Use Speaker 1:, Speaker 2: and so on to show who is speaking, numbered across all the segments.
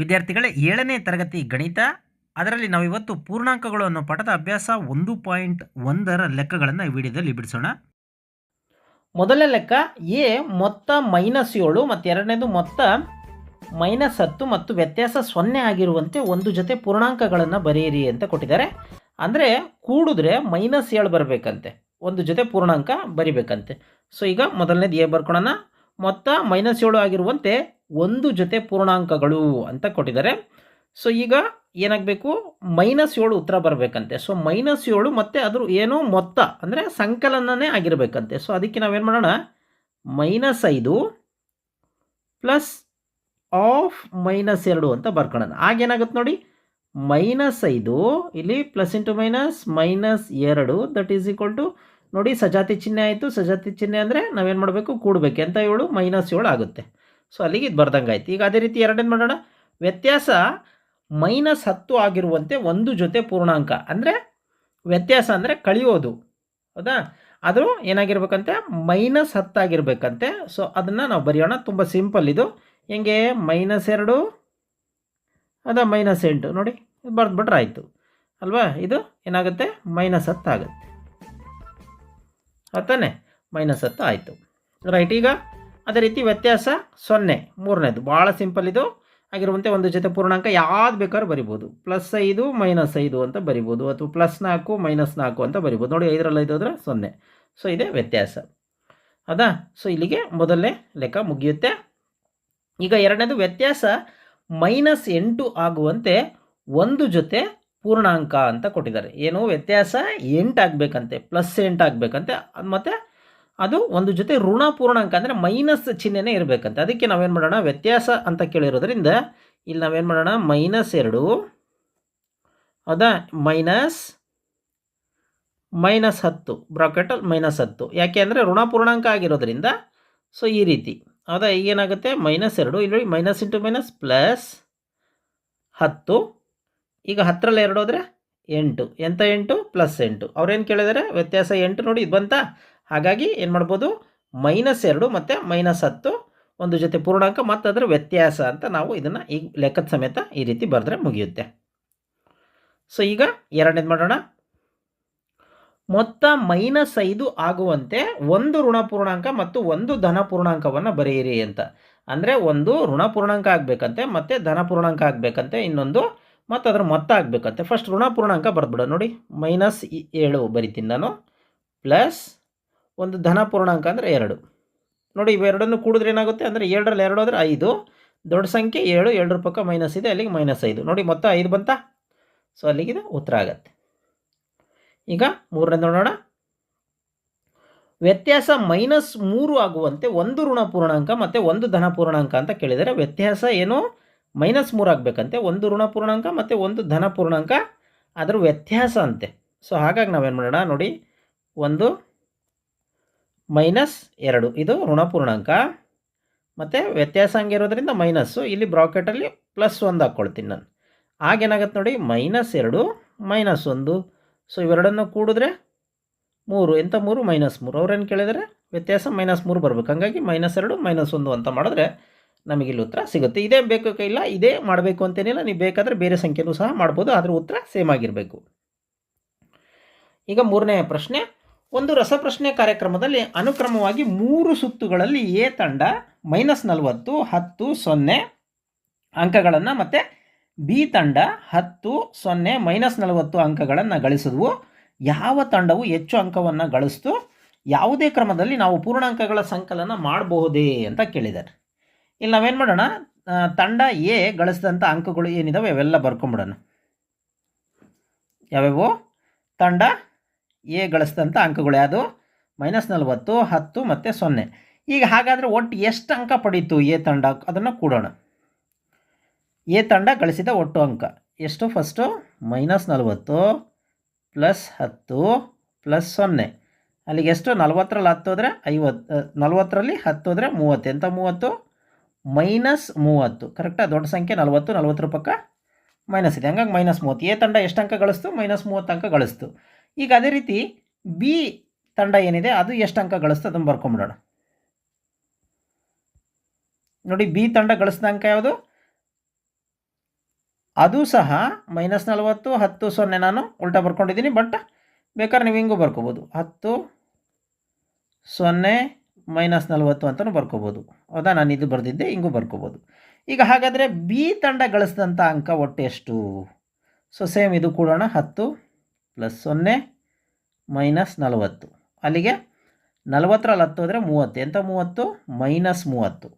Speaker 1: ವಿದ್ಯಾರ್ಥಿಗಳೇ, ಏಳನೇ ತರಗತಿ ಗಣಿತ, ಅದರಲ್ಲಿ ನಾವು ಇವತ್ತು ಪೂರ್ಣಾಂಕಗಳು ಅನ್ನೋ ಪಾಠದ ಅಭ್ಯಾಸ ಒಂದು ಪಾಯಿಂಟ್ ಒಂದರ ಲೆಕ್ಕಗಳನ್ನು ಈ ವಿಡಿಯೋದಲ್ಲಿ ಬಿಡಿಸೋಣ. ಮೊದಲನೇ ಲೆಕ್ಕ, ಎ ಮೊತ್ತ ಮೈನಸ್ ಏಳು ಮತ್ತು ಎರಡನೇದು ಮೊತ್ತ ಮೈನಸ್ ಹತ್ತು ಮತ್ತು ವ್ಯತ್ಯಾಸ ಸೊನ್ನೆ ಆಗಿರುವಂತೆ ಒಂದು ಜೊತೆ ಪೂರ್ಣಾಂಕಗಳನ್ನು ಬರೆಯಿರಿ ಅಂತ ಕೊಟ್ಟಿದ್ದಾರೆ. ಅಂದರೆ ಕೂಡಿದ್ರೆ ಮೈನಸ್ ಏಳು ಬರಬೇಕಂತೆ, ಒಂದು ಜೊತೆ ಪೂರ್ಣಾಂಕ ಬರಿಬೇಕಂತೆ. ಸೊ ಈಗ ಮೊದಲನೇದು ಎ ಬರ್ಕೊಳ್ಳೋಣ ಮೊತ್ತ ಮೈನಸ್ ಏಳು ಆಗಿರುವಂತೆ ಒಂದು ಜೊತೆ ಪೂರ್ಣಾಂಕಗಳು ಅಂತ ಕೊಟ್ಟಿದ್ದಾರೆ. ಸೊ ಈಗ ಏನಾಗಬೇಕು? ಮೈನಸ್ ಏಳು ಉತ್ತರ ಬರಬೇಕಂತೆ. ಸೊ ಮೈನಸ್ ಏಳು ಮತ್ತು ಅದ್ರ ಏನು ಮೊತ್ತ? ಅಂದರೆ ಸಂಕಲನನೇ ಆಗಿರಬೇಕಂತೆ. ಸೊ ಅದಕ್ಕೆ ನಾವೇನು ಮಾಡೋಣ? ಮೈನಸ್ ಐದು ಪ್ಲಸ್ ಆಫ್ ಮೈನಸ್ ಎರಡು ಅಂತ ಬರ್ಕೊಳ್ಳೋಣ. ಆಗೇನಾಗುತ್ತೆ ನೋಡಿ? ಮೈನಸ್ ಐದು, ಇಲ್ಲಿ ಪ್ಲಸ್ ಇಂಟು ಮೈನಸ್ ಮೈನಸ್ ಎರಡು, ದಟ್ ಈಸ್ ಈಕ್ವಲ್ ಟು ನೋಡಿ, ಸಜಾತಿ ಚಿಹ್ನೆ ಆಯಿತು. ಸಜಾತಿ ಚಿಹ್ನೆ ಅಂದರೆ ನಾವೇನು ಮಾಡಬೇಕು? ಕೂಡಬೇಕು. ಅಂತ ಏಳು? ಮೈನಸ್ ಏಳು ಆಗುತ್ತೆ. ಸೊ, ಅಲ್ಲಿಗೆ ಇದು ಬರ್ದಂಗೆ ಆಯ್ತು. ಈಗ ಅದೇ ರೀತಿ ಎರಡೇನು ಮಾಡೋಣ. ವ್ಯತ್ಯಾಸ ಮೈನಸ್ ಹತ್ತು ಆಗಿರುವಂತೆ ಒಂದು ಜೊತೆ ಪೂರ್ಣಾಂಕ. ಅಂದರೆ ವ್ಯತ್ಯಾಸ ಅಂದರೆ ಕಳೆಯೋದು. ಹೌದಾ? ಅದು ಏನಾಗಿರ್ಬೇಕಂತೆ? ಮೈನಸ್ ಹತ್ತಾಗಿರ್ಬೇಕಂತೆ ಸೊ, ಅದನ್ನು ನಾವು ಬರೆಯೋಣ. ತುಂಬ ಸಿಂಪಲ್ ಇದು. ಹೆಂಗೆ? ಮೈನಸ್ ಎರಡು. ಅದ ಮೈನಸ್ ಎಂಟು. ನೋಡಿ ಬರೆದ್ಬಿಟ್ರೆ ಆಯಿತು. ಅಲ್ವಾ? ಇದು ಏನಾಗುತ್ತೆ? ಮೈನಸ್ ಹತ್ತು ಹತ್ತಾನೆ ಮೈನಸ್ ಹತ್ತು ಆಯಿತು. ರೈಟ್ ಈಗ ಅದೇ ರೀತಿ ವ್ಯತ್ಯಾಸ ಸೊನ್ನೆ, ಮೂರನೇದು. ಭಾಳ ಸಿಂಪಲ್ ಇದು. ಆಗಿರುವಂತೆ ಒಂದು ಜೊತೆ ಪೂರ್ಣಾಂಕ ಯಾವ್ದು ಬೇಕಾದ್ರೂ ಬರಿಬೋದು. ಪ್ಲಸ್ ಐದು ಮೈನಸ್ ಐದು ಅಂತ ಬರಿಬೋದು. ಅಥವಾ ಪ್ಲಸ್ ನಾಲ್ಕು ಮೈನಸ್ ನಾಲ್ಕು ಅಂತ ಬರಿಬೋದು. ನೋಡಿ ಐದರಲ್ಲಿ ಐದು ಹೋದ್ರೆ ಸೊನ್ನೆ. ಸೊ ಇದೇ ವ್ಯತ್ಯಾಸ. ಅದಾ? ಸೊ ಇಲ್ಲಿಗೆ ಮೊದಲನೇ ಲೆಕ್ಕ ಮುಗಿಯುತ್ತೆ. ಈಗ ಎರಡನೇದು ವ್ಯತ್ಯಾಸ ಮೈನಸ್ ಎಂಟು ಆಗುವಂತೆ ಒಂದು ಜೊತೆ ಪೂರ್ಣಾಂಕ ಅಂತ ಕೊಟ್ಟಿದ್ದಾರೆ. ಏನು ವ್ಯತ್ಯಾಸ ಎಂಟು ಆಗಬೇಕಂತೆ ಪ್ಲಸ್ ಎಂಟಾಗಬೇಕಂತೆ ಮತ್ತು ಅದು ಒಂದು ಜೊತೆ ಋಣ ಪೂರ್ಣಾಂಕ ಅಂದರೆ ಮೈನಸ್ ಚಿಹ್ನೆನೇ ಇರಬೇಕಂತೆ. ಅದಕ್ಕೆ ನಾವೇನು ಮಾಡೋಣ? ವ್ಯತ್ಯಾಸ ಅಂತ ಕೇಳಿರೋದ್ರಿಂದ ಇಲ್ಲಿ ನಾವೇನು ಮಾಡೋಣ? ಮೈನಸ್ ಎರಡು ಹೌದಾ ಮೈನಸ್ ಮೈನಸ್ ಹತ್ತು ಬ್ರಾಕೆಟಲ್ಲಿ ಮೈನಸ್ ಹತ್ತು. ಯಾಕೆ ಅಂದರೆ ಋಣ ಪೂರ್ಣಾಂಕ ಆಗಿರೋದ್ರಿಂದ ಸೊ ಈ ರೀತಿ. ಹೌದಾ ಈಗೇನಾಗುತ್ತೆ? ಮೈನಸ್ ಎರಡು, ಇಲ್ಲಿ ಮೈನಸ್ ಇಂಟು ಮೈನಸ್ ಪ್ಲಸ್ ಹತ್ತು. ಈಗ ಹತ್ತರಲ್ಲಿ ಎರಡು ಹೋದರೆ ಎಂಟು. ಎಂಥ ಎಂಟು? ಪ್ಲಸ್ ಎಂಟು. ಅವ್ರೇನು ಕೇಳಿದ್ದಾರೆ ವ್ಯತ್ಯಾಸ ಎಂಟು ನೋಡಿ ಇದು ಬಂತಾ? ಹಾಗಾಗಿ ಏನು ಮಾಡ್ಬೋದು? ಮೈನಸ್ ಎರಡು ಮತ್ತು ಮೈನಸ್ ಹತ್ತು ಒಂದು ಜೊತೆ ಪೂರ್ಣಾಂಕ ಮತ್ತು ಅದರ ವ್ಯತ್ಯಾಸ ಅಂತ ನಾವು ಇದನ್ನು ಈಗ ಲೆಕ್ಕದ ಸಮೇತ ಈ ರೀತಿ ಬರೆದ್ರೆ ಮುಗಿಯುತ್ತೆ. ಸೊ ಈಗ ಎರಡನೇದು ಮಾಡೋಣ. ಮೊತ್ತ ಮೈನಸ್ ಐದು ಆಗುವಂತೆ ಒಂದು ಋಣ ಪೂರ್ಣಾಂಕ ಮತ್ತು ಒಂದು ಧನ ಪೂರ್ಣಾಂಕವನ್ನು ಬರೆಯಿರಿ ಅಂತ. ಅಂದರೆ ಒಂದು ಋಣ ಪೂರ್ಣಾಂಕ ಆಗಬೇಕಂತೆ ಮತ್ತು ಧನ ಪೂರ್ಣಾಂಕ ಆಗಬೇಕಂತೆ ಇನ್ನೊಂದು ಮತ್ತು ಅದರ ಮೊತ್ತ ಆಗಬೇಕಂತೆ. ಫಸ್ಟ್ ಋಣ ಪೂರ್ಣಾಂಕ ಬರೆದ್ಬಿಡ. ನೋಡಿ ಮೈನಸ್ ಏಳು ಬರಿತೀನಿ ನಾನು. ಪ್ಲಸ್ ಒಂದು ಧನ ಪೂರ್ಣಾಂಕ ಅಂದರೆ ಎರಡು. ನೋಡಿ ಇವೆರಡನ್ನು ಕೂಡಿದ್ರೆ ಏನಾಗುತ್ತೆ ಅಂದರೆ ಎರಡರಲ್ಲಿ ಎರಡು ಆದರೆ ಐದು. ದೊಡ್ಡ ಸಂಖ್ಯೆ ಏಳು ಏಳರ ಪಕ್ಕ ಮೈನಸ್ ಇದೆ, ಅಲ್ಲಿಗೆ ಮೈನಸ್ ಐದು. ನೋಡಿ, ಮೊತ್ತ ಐದು ಬಂತ? ಸೊ ಅಲ್ಲಿಗಿದೆ ಉತ್ತರ ಆಗತ್ತೆ. ಈಗ ಮೂರನೇ ನೋಡೋಣ. ವ್ಯತ್ಯಾಸ ಮೈನಸ್ ಮೂರು ಆಗುವಂತೆ ಒಂದು ಋಣ ಪೂರ್ಣಾಂಕ ಮತ್ತು ಒಂದು ಧನ ಪೂರ್ಣಾಂಕ ಅಂತ ಕೇಳಿದರೆ ವ್ಯತ್ಯಾಸ ಏನು? ಮೈನಸ್ ಮೂರು ಆಗಬೇಕಂತೆ. ಒಂದು ಋಣ ಪೂರ್ಣಾಂಕ ಮತ್ತು ಒಂದು ಧನ ಪೂರ್ಣಾಂಕ. ಅದರ ವ್ಯತ್ಯಾಸ ಅಂತೆ. ಸೊ ಹಾಗಾಗಿ ನಾವೇನು ಮಾಡೋಣ? ನೋಡಿ, ಒಂದು ಮೈನಸ್ ಎರಡು. ಇದು ಋಣ ಪೂರ್ಣಾಂಕ. ಮತ್ತು ವ್ಯತ್ಯಾಸ ಹಂಗಿರೋದ್ರಿಂದ ಮೈನಸ್ಸು ಇಲ್ಲಿ ಬ್ರಾಕೆಟಲ್ಲಿ ಪ್ಲಸ್ ಒಂದು ಹಾಕ್ಕೊಳ್ತೀನಿ ನಾನು. ಆಗೇನಾಗತ್ತೆ ನೋಡಿ, ಮೈನಸ್ ಎರಡು, ಮೈನಸ್ ಒಂದು. ಸೊ ಇವೆರಡನ್ನು ಕೂಡಿದ್ರೆ ಮೂರು. ಎಂಥ ಮೂರು? ಮೈನಸ್ ಮೂರು. ಅವ್ರೇನು ಕೇಳಿದರೆ? ವ್ಯತ್ಯಾಸ ಮೈನಸ್ ಮೂರು ಬರಬೇಕು. ಹಾಗಾಗಿ ಮೈನಸ್ ಎರಡು, ಮೈನಸ್ ಒಂದು ಅಂತ ಮಾಡಿದ್ರೆ ನಮಗೆ ಇಲ್ಲಿ ಉತ್ತರ ಸಿಗುತ್ತೆ. ಇದೇ ಬೇಕು ಇಲ್ಲ, ಇದೇ ಮಾಡಬೇಕು ಅಂತೇನಿಲ್ಲ ನೀವು ಬೇಕಾದರೆ ಬೇರೆ ಸಂಖ್ಯೆನೂ ಸಹ ಮಾಡ್ಬೋದು ಅದರ ಉತ್ತರ ಸೇಮ್ ಆಗಿರಬೇಕು. ಈಗ ಮೂರನೇ ಪ್ರಶ್ನೆ, ಒಂದು ರಸಪ್ರಶ್ನೆ ಕಾರ್ಯಕ್ರಮದಲ್ಲಿ ಅನುಕ್ರಮವಾಗಿ ಮೂರು ಸುತ್ತುಗಳಲ್ಲಿ ಎ ತಂಡ ಮೈನಸ್ ನಲವತ್ತು, ಹತ್ತು, ಸೊನ್ನೆ ಅಂಕಗಳನ್ನು ಮತ್ತು ಬಿ ತಂಡ ಹತ್ತು, ಸೊನ್ನೆ ಮೈನಸ್ ನಲವತ್ತು ಅಂಕಗಳನ್ನು ಗಳಿಸಿದ್ವು. ಯಾವ ತಂಡವು ಹೆಚ್ಚು ಅಂಕವನ್ನು ಗಳಿಸ್ತು? ಯಾವುದೇ ಕ್ರಮದಲ್ಲಿ ನಾವು ಪೂರ್ಣಾಂಕಗಳ ಸಂಕಲನ ಮಾಡಬಹುದೇ ಅಂತ ಕೇಳಿದ್ದಾರೆ. ಇಲ್ಲಿ ನಾವೇನು ಮಾಡೋಣ? ತಂಡ ಎ ಗಳಿಸಿದಂಥ ಅಂಕಗಳು ಏನಿದಾವೆ ಅವೆಲ್ಲ ಬರ್ಕೊಂಬಿಡೋಣ. ಯಾವ್ಯಾವು? ತಂಡ ಎ ಗಳಿಸಿದಂಥ ಅಂಕಗಳು ಯಾವುದು? ಮೈನಸ್ ನಲವತ್ತು, ಹತ್ತು ಮತ್ತು ಸೊನ್ನೆ. ಈಗ ಹಾಗಾದರೆ ಒಟ್ಟು ಎಷ್ಟು ಅಂಕ ಪಡೀತು ಎ ತಂಡ? ಅದನ್ನು ಕೂಡೋಣ. ಎ ತಂಡ ಗಳಿಸಿದ ಒಟ್ಟು ಅಂಕ. ಎಷ್ಟು? ಫಸ್ಟು ಮೈನಸ್ ನಲವತ್ತು ಪ್ಲಸ್ ಹತ್ತು ಪ್ಲಸ್ ಸೊನ್ನೆ. ಅಲ್ಲಿಗೆ ಎಷ್ಟು? ನಲ್ವತ್ತರಲ್ಲಿ ಹತ್ತು ಹೋದರೆ ಐವತ್ತು ನಲ್ವತ್ತರಲ್ಲಿ ಹತ್ತು ಹೋದರೆ ಮೂವತ್ತು. ಎಂಥ ಮೂವತ್ತು? ಮೈನಸ್ ಮೂವತ್ತು. ಕರೆಕ್ಟಾ ದೊಡ್ಡ ಸಂಖ್ಯೆ ನಲವತ್ತು ನಲವತ್ತರ ಪಕ್ಕ ಮೈನಸ್ ಇದೆ. ಹಂಗಾಗಿ ಮೈನಸ್ ಮೂವತ್ತು. ಎ ತಂಡ ಎಷ್ಟು ಅಂಕ ಗಳಿಸ್ತು? ಮೈನಸ್ ಮೂವತ್ತು ಅಂಕ ಗಳಿಸ್ತು. ಈಗ ಅದೇ ರೀತಿ ಬಿ ತಂಡ ಏನಿದೆ? ಅದು ಎಷ್ಟು ಅಂಕ ಗಳಿಸ್ತು? ಅದನ್ನು ಬರ್ಕೊಂಬಿಡೋಣ. ನೋಡಿ ಬಿ ತಂಡ ಗಳಿಸಿದ ಅಂಕ ಯಾವುದು? ಅದು ಸಹ ಮೈನಸ್ ನಲವತ್ತು, ಹತ್ತು, ಸೊನ್ನೆ. ನಾನು ಉಲ್ಟಾ ಬರ್ಕೊಂಡಿದ್ದೀನಿ ಬಟ್ ಬೇಕಾದ್ರೆ ನೀವು ಹಿಂಗೂ ಬರ್ಕೋಬೋದು. ಹತ್ತು, ಸೊನ್ನೆ ಮೈನಸ್ ನಲವತ್ತು ಅಂತಲೂ ಬರ್ಕೋಬೋದು. ಹೌದಾ? ನಾನು ಇದು ಬರೆದಿದ್ದೆ ಹಿಂಗೂ ಬರ್ಕೋಬೋದು. ಈಗ ಹಾಗಾದರೆ ಬಿ ತಂಡ ಗಳಿಸಿದಂಥ ಅಂಕ ಒಟ್ಟು ಎಷ್ಟು? ಸೊ ಸೇಮ್ ಇದು ಕೂಡೋಣ. ಹತ್ತು ಪ್ಲಸ್ ಸೊನ್ನೆ ಮೈನಸ್ ನಲವತ್ತು. ಅಲ್ಲಿಗೆ ನಲವತ್ತರಲ್ಲಿ ಹತ್ತು ಅಂದರೆ ಮೂವತ್ತು. ಎಂಥ ಮೂವತ್ತು? ಮೈನಸ್ ಮೂವತ್ತು.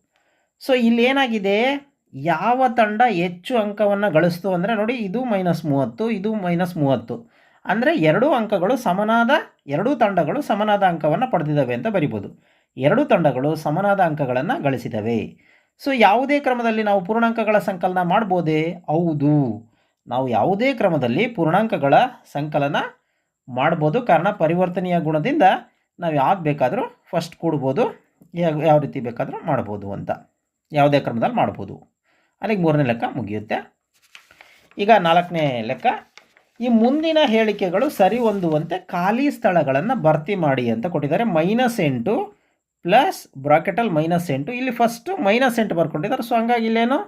Speaker 1: ಸೊ ಇಲ್ಲಿ ಏನಾಗಿದೆ? ಯಾವ ತಂಡ ಹೆಚ್ಚು ಅಂಕವನ್ನು ಗಳಿಸ್ತು ಅಂದರೆ ನೋಡಿ, ಇದು ಮೈನಸ್ ಮೂವತ್ತು, ಇದು ಮೈನಸ್ ಮೂವತ್ತು. ಅಂದರೆ ಎರಡೂ ಅಂಕಗಳು ಸಮನಾದ, ಎರಡೂ ತಂಡಗಳು ಸಮನಾದ ಅಂಕವನ್ನು ಪಡೆದಿದ್ದಾವೆ ಅಂತ ಬರಿಬೋದು. ಎರಡೂ ತಂಡಗಳು ಸಮನಾದ ಅಂಕಗಳನ್ನು ಗಳಿಸಿದವೆ. ಸೊ ಯಾವುದೇ ಕ್ರಮದಲ್ಲಿ ನಾವು ಪೂರ್ಣಾಂಕಗಳ ಸಂಕಲನ ಮಾಡ್ಬೋದೇ? ಹೌದು. ನಾವು ಯಾವುದೇ ಕ್ರಮದಲ್ಲಿ ಪೂರ್ಣಾಂಕಗಳ ಸಂಕಲನ ಮಾಡ್ಬೋದು. ಕಾರಣ ಪರಿವರ್ತನೀಯ ಗುಣದಿಂದ ನಾವು ಯಾವ್ದು ಬೇಕಾದರೂ ಫಸ್ಟ್ ಕೂಡ್ಬೋದು. ಯಾವ ರೀತಿ ಬೇಕಾದರೂ ಮಾಡ್ಬೋದು ಅಂತ. ಯಾವುದೇ ಕ್ರಮದಲ್ಲಿ ಮಾಡ್ಬೋದು. ಅಲ್ಲಿಗೆ ಮೂರನೇ ಲೆಕ್ಕ ಮುಗಿಯುತ್ತೆ. ಈಗ ನಾಲ್ಕನೇ ಲೆಕ್ಕ. ಈ ಮುಂದಿನ ಹೇಳಿಕೆಗಳು ಸರಿ ಹೊಂದುವಂತೆ ಖಾಲಿ ಸ್ಥಳಗಳನ್ನು ಭರ್ತಿ ಮಾಡಿ ಅಂತ ಕೊಟ್ಟಿದ್ದಾರೆ. ಮೈನಸ್ ಎಂಟು. ಪ್ಲಸ್ ಬ್ರಾಕೆಟಲ್ಲಿ ಮೈನಸ್ ಎಂಟು. ಇಲ್ಲಿ ಫಸ್ಟು ಮೈನಸ್ ಎಂಟು ಬರ್ಕೊಂಡಿದ್ದಾರೆ. ಸೊ ಹಂಗಾಗಿ ಇಲ್ಲೇನು?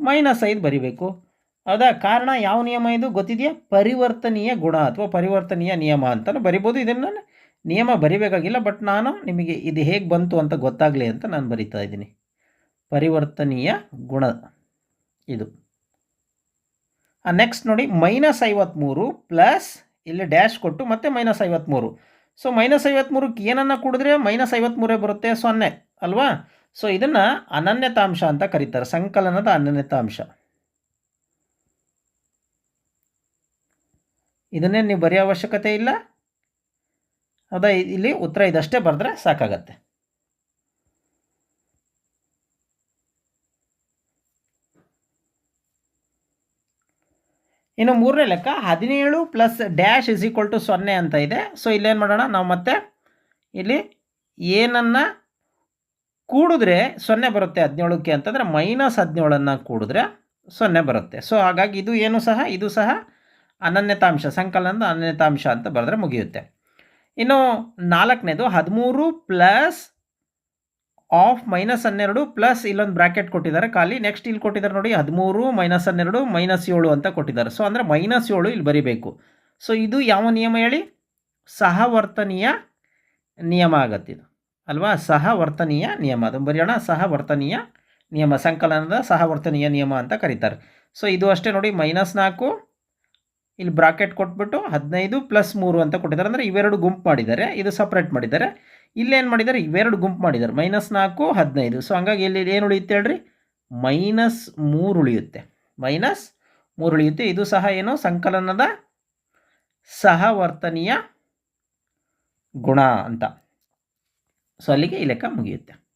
Speaker 1: ಮೈನಸ್ ಐದು ಬರಿಬೇಕು. ಅದ ಕಾರಣ ಯಾವ ನಿಯಮ ಇದು? ಗೊತ್ತಿದೆಯಾ? ಪರಿವರ್ತನೀಯ ಗುಣ ಅಥವಾ ಪರಿವರ್ತನೀಯ ನಿಯಮ ಅಂತಲೂ ಬರಿಬೋದು. ಇದನ್ನು ನಿಯಮ ಬರಿಬೇಕಾಗಿಲ್ಲ ಬಟ್ ನಾನು ನಿಮಗೆ ಇದು ಹೇಗೆ ಬಂತು ಅಂತ ಗೊತ್ತಾಗಲಿ ಅಂತ ನಾನು ಬರಿತಾ ಇದ್ದೀನಿ. ಪರಿವರ್ತನೀಯ ಗುಣ ಇದು. ನೆಕ್ಸ್ಟ್ ನೋಡಿ, ಮೈನಸ್ ಐವತ್ತ್ಮೂರು ಪ್ಲಸ್ ಇಲ್ಲಿ ಡ್ಯಾಶ್ ಕೊಟ್ಟು ಮತ್ತೆ ಮೈನಸ್ ಐವತ್ತ್ಮೂರು ಸೊ ಮೈನಸ್ ಐವತ್ತ್ಮೂರಕ್ಕೆ ಏನನ್ನು ಕೂಡಿದ್ರೆ ಮೈನಸ್ ಐವತ್ತ್ಮೂರೇ ಬರುತ್ತೆ? ಸೊನ್ನೆ ಅಲ್ವಾ? ಸೊ ಇದನ್ನು ಅನನ್ಯತಾಂಶ ಅಂತ ಕರೀತಾರೆ. ಸಂಕಲನದ ಅನನ್ಯತಾಂಶ. ಇದನ್ನೇ ನೀವು ಬರೆಯೋ ಅವಶ್ಯಕತೆ ಇಲ್ಲ. ಅದ ಇಲ್ಲಿ ಉತ್ತರ ಇದಷ್ಟೇ ಬರೆದ್ರೆ ಸಾಕಾಗತ್ತೆ. ಇನ್ನು ಮೂರನೇ ಲೆಕ್ಕ ಹದಿನೇಳು plus dash is equal to ಸೊನ್ನೆ ಅಂತ ಇದೆ. ಸೊ ಇಲ್ಲೇನು ಮಾಡೋಣ? ನಾವು ಮತ್ತೆ ಇಲ್ಲಿ ಏನನ್ನು ಕೂಡಿದ್ರೆ ಸೊನ್ನೆ ಬರುತ್ತೆ ಹದಿನೇಳಕ್ಕೆ ಅಂತಂದರೆ ಮೈನಸ್ ಹದಿನೇಳನ್ನು ಕೂಡಿದ್ರೆ ಸೊನ್ನೆ ಬರುತ್ತೆ. ಸೊ ಹಾಗಾಗಿ ಇದು ಏನು ಸಹ? ಇದು ಸಹ ಅನನ್ಯತಾಂಶ, ಸಂಕಲನದ ಅನನ್ಯತಾಂಶ ಅಂತ ಬರೆದ್ರೆ ಮುಗಿಯುತ್ತೆ. ಇನ್ನು ನಾಲ್ಕನೇದು ಹದಿಮೂರು ಪ್ಲಸ್ ಆಫ್ ಮೈನಸ್ ಹನ್ನೆರಡು ಪ್ಲಸ್ ಇಲ್ಲೊಂದು ಬ್ರ್ಯಾಕೆಟ್ ಕೊಟ್ಟಿದ್ದಾರೆ. ಖಾಲಿ ನೆಕ್ಸ್ಟ್ ಇಲ್ಲಿ ಕೊಟ್ಟಿದ್ದಾರೆ ನೋಡಿ ಹದಿಮೂರು ಮೈನಸ್ ಹನ್ನೆರಡು ಮೈನಸ್ ಏಳು ಅಂತ ಕೊಟ್ಟಿದ್ದಾರೆ. ಸೊ ಅಂದರೆ ಮೈನಸ್ ಏಳು ಇಲ್ಲಿ ಬರಿಬೇಕು. ಸೊ ಇದು ಯಾವ ನಿಯಮ ಹೇಳಿ? ಸಹವರ್ತನೀಯ ನಿಯಮ ಆಗತ್ತೆ ಇದು. ಅಲ್ವಾ? ಸಹವರ್ತನೀಯ ನಿಯಮ. ಅದನ್ನು ಬರೆಯೋಣ. ಸಹವರ್ತನೀಯ ನಿಯಮ. ಸಂಕಲನದ ಸಹವರ್ತನೀಯ ನಿಯಮ ಅಂತ ಕರೀತಾರೆ. ಸೊ ಇದು ಅಷ್ಟೇ ನೋಡಿ. ಮೈನಸ್ ನಾಲ್ಕು ಇಲ್ಲಿ ಬ್ರಾಕೆಟ್ ಕೊಟ್ಬಿಟ್ಟು ಹದಿನೈದು ಪ್ಲಸ್ ಮೂರು ಅಂತ ಕೊಟ್ಟಿದ್ದಾರೆ. ಅಂದರೆ ಇವೆರಡು ಗುಂಪು ಮಾಡಿದ್ದಾರೆ. ಇದು ಸಪ್ರೇಟ್ ಮಾಡಿದ್ದಾರೆ. ಇಲ್ಲೇನು ಮಾಡಿದ್ದಾರೆ ಇವೆರಡು ಗುಂಪು ಮಾಡಿದ್ದಾರೆ ಮೈನಸ್ ನಾಲ್ಕು, ಹದಿನೈದು. ಸೊ ಹಂಗಾಗಿ ಇಲ್ಲಿ ಏನು ಉಳಿಯುತ್ತೆ ಹೇಳ್ರಿ? ಮೈನಸ್ ಮೂರು ಉಳಿಯುತ್ತೆ. ಮೈನಸ್ ಮೂರು ಉಳಿಯುತ್ತೆ. ಇದು ಸಹ ಏನು? ಸಂಕಲನದ ಸಹವರ್ತನೀಯ ಗುಣ ಅಂತ. ಸೊ ಅಲ್ಲಿಗೆ ಈ ಲೆಕ್ಕ ಮುಗಿಯುತ್ತೆ.